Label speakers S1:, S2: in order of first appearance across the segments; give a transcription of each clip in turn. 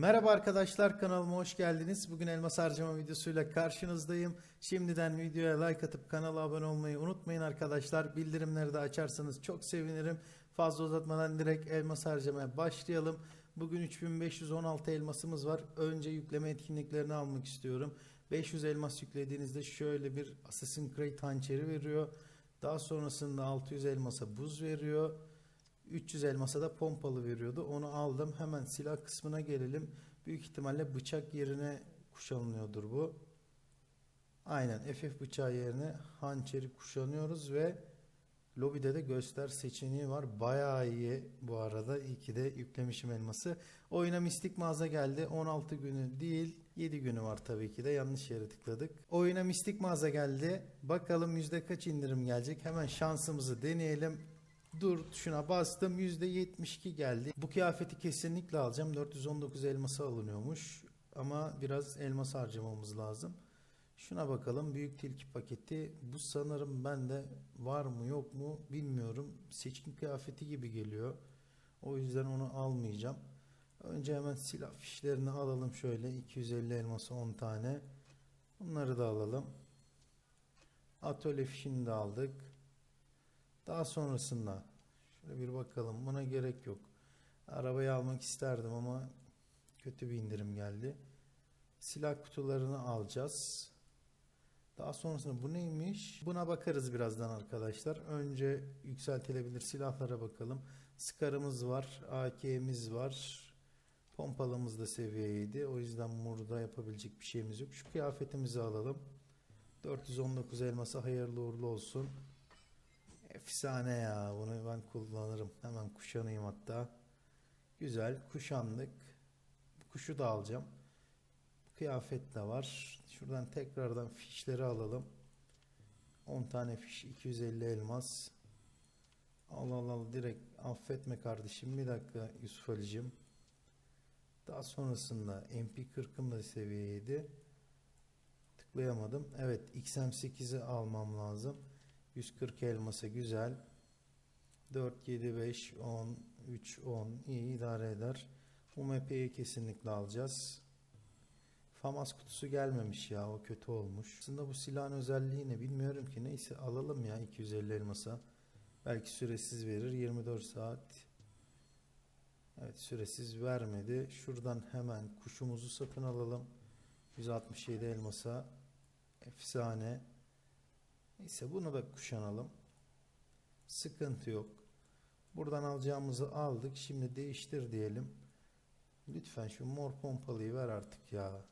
S1: Merhaba arkadaşlar kanalıma hoş geldiniz. Bugün elmas harcama videosuyla karşınızdayım. Şimdiden videoya like atıp kanala abone olmayı unutmayın arkadaşlar. Bildirimleri de açarsanız çok sevinirim. Fazla uzatmadan direkt elmas harcamaya başlayalım. Bugün 3516 elmasımız var. Önce yükleme etkinliklerini almak istiyorum. 500 elmas yüklediğinizde şöyle bir Assassin's Creed hançeri veriyor. Daha sonrasında 600 elmasa buz veriyor. 300 elmasa da pompalı veriyordu. Onu aldım. Hemen silah kısmına gelelim. Büyük ihtimalle bıçak yerine kuşanılıyordur bu. Aynen FF bıçağı yerine hançeri kuşanıyoruz ve lobide de göster seçeneği var. Bayağı iyi bu arada. İyi ki de yüklemişim elması. Oyuna mistik mağaza geldi. 16 günü değil 7 günü var tabii ki de. Yanlış yere tıkladık. Oyuna mistik mağaza geldi. Bakalım yüzde kaç indirim gelecek. Hemen şansımızı deneyelim. Dur tuşuna bastım %72 geldi. Bu kıyafeti kesinlikle alacağım. 419 elması alınıyormuş. Ama biraz elmas harcamamız lazım. Şuna bakalım. Büyük tilki paketi. Bu sanırım bende var mı yok mu bilmiyorum. Seçkin kıyafeti gibi geliyor. O yüzden onu almayacağım. Önce hemen silah fişlerini alalım şöyle. 250 elması 10 tane. Bunları da alalım. Atölye fişini de aldık. Daha sonrasında şöyle bir bakalım. Buna gerek yok. Arabayı almak isterdim ama kötü bir indirim geldi. Silah kutularını alacağız. Daha sonrasında bu neymiş? Buna bakarız birazdan arkadaşlar. Önce yükseltilebilir silahlara bakalım. Scar'ımız var, AK'miz var. Pompalımız da seviyeydi. O yüzden burada yapabilecek bir şeyimiz yok. Şu kıyafetimizi alalım. 419 elması hayırlı uğurlu olsun. Efsane ya. Bunu ben kullanırım. Hemen kuşanayım hatta. Güzel. Kuşandık. Kuşu da alacağım. Kıyafet de var. Şuradan tekrardan fişleri alalım. 10 tane fiş 250 elmas. Allah Allah direkt affetme kardeşim. Bir dakika Yusuf Ali'cim. Daha sonrasında MP40'ım da seviyeydi. Tıklayamadım. Evet XM8'i almam lazım. 140 elması güzel. 4, 7, 5, 10, 3, 10 iyi idare eder. UMP'yi kesinlikle alacağız. FAMAS kutusu gelmemiş ya o kötü olmuş. Aslında bu silahın özelliği ne bilmiyorum ki. Neyse alalım ya 250 elmasa. Belki süresiz verir 24 saat. Evet süresiz vermedi. Şuradan hemen kuşumuzu satın alalım. 167 elmasa. Efsane. Neyse bunu da kuşanalım. Sıkıntı yok. Buradan alacağımızı aldık. Şimdi değiştir diyelim. Lütfen şu mor pompalıyı ver artık ya.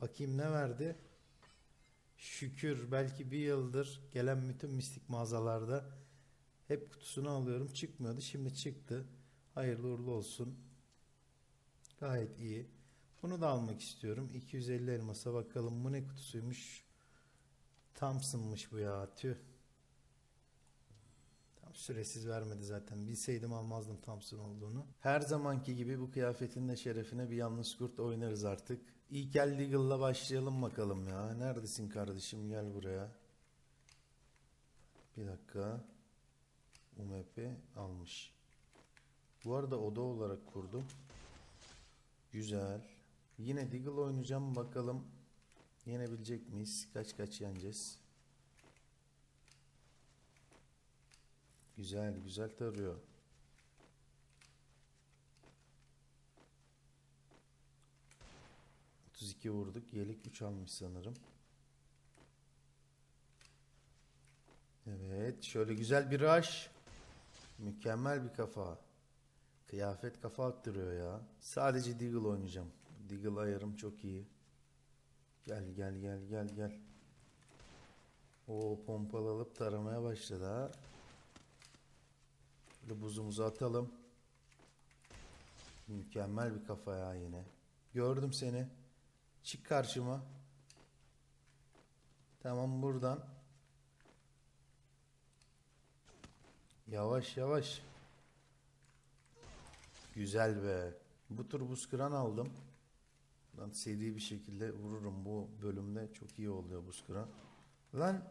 S1: Bakayım ne verdi? Şükür belki bir yıldır gelen bütün mistik mağazalarda hep kutusunu alıyorum çıkmıyordu. Şimdi çıktı. Hayırlı uğurlu olsun. Gayet iyi. Bunu da almak istiyorum. 250 elmasa bakalım bu ne kutusuymuş. Thompson'mış bu ya. Tüh. Tam süresiz vermedi zaten. Bilseydim almazdım Thompson olduğunu. Her zamanki gibi bu kıyafetin de şerefine bir yalnız kurt oynarız artık. İlk el Legal'la başlayalım bakalım ya. Neredesin kardeşim? Gel buraya. Bir dakika. UMP almış. Bu arada oda olarak kurdum. Güzel. Yine Deagle oynayacağım. Bakalım yenebilecek miyiz? Kaç kaç yeneceğiz? Güzel güzel tarıyor. Otuz iki vurduk. Yelek 3 almış sanırım. Evet. Şöyle güzel bir rush. Mükemmel bir kafa. Kıyafet kafa attırıyor ya. Sadece Deagle oynayacağım. Deagle ayarım çok iyi. Gel gel gel gel gel. O pompalı alıp taramaya başladı ha. Şöyle buzumuzu atalım. Mükemmel bir kafa ya yine. Gördüm seni. Çık karşıma. Tamam buradan. Yavaş yavaş. Güzel be. Bu tur buz kıran aldım. Ben seri bir şekilde vururum bu bölümde. Çok iyi oluyor buz kıran. Lan.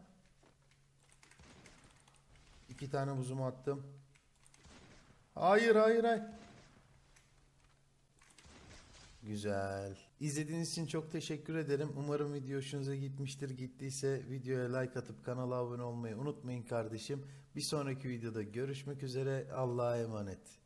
S1: İki tane buzumu attım. Hayır hayır hayır. Güzel. İzlediğiniz için çok teşekkür ederim. Umarım video hoşunuza gitmiştir. Gittiyse videoya like atıp kanala abone olmayı unutmayın kardeşim. Bir sonraki videoda görüşmek üzere. Allah'a emanet.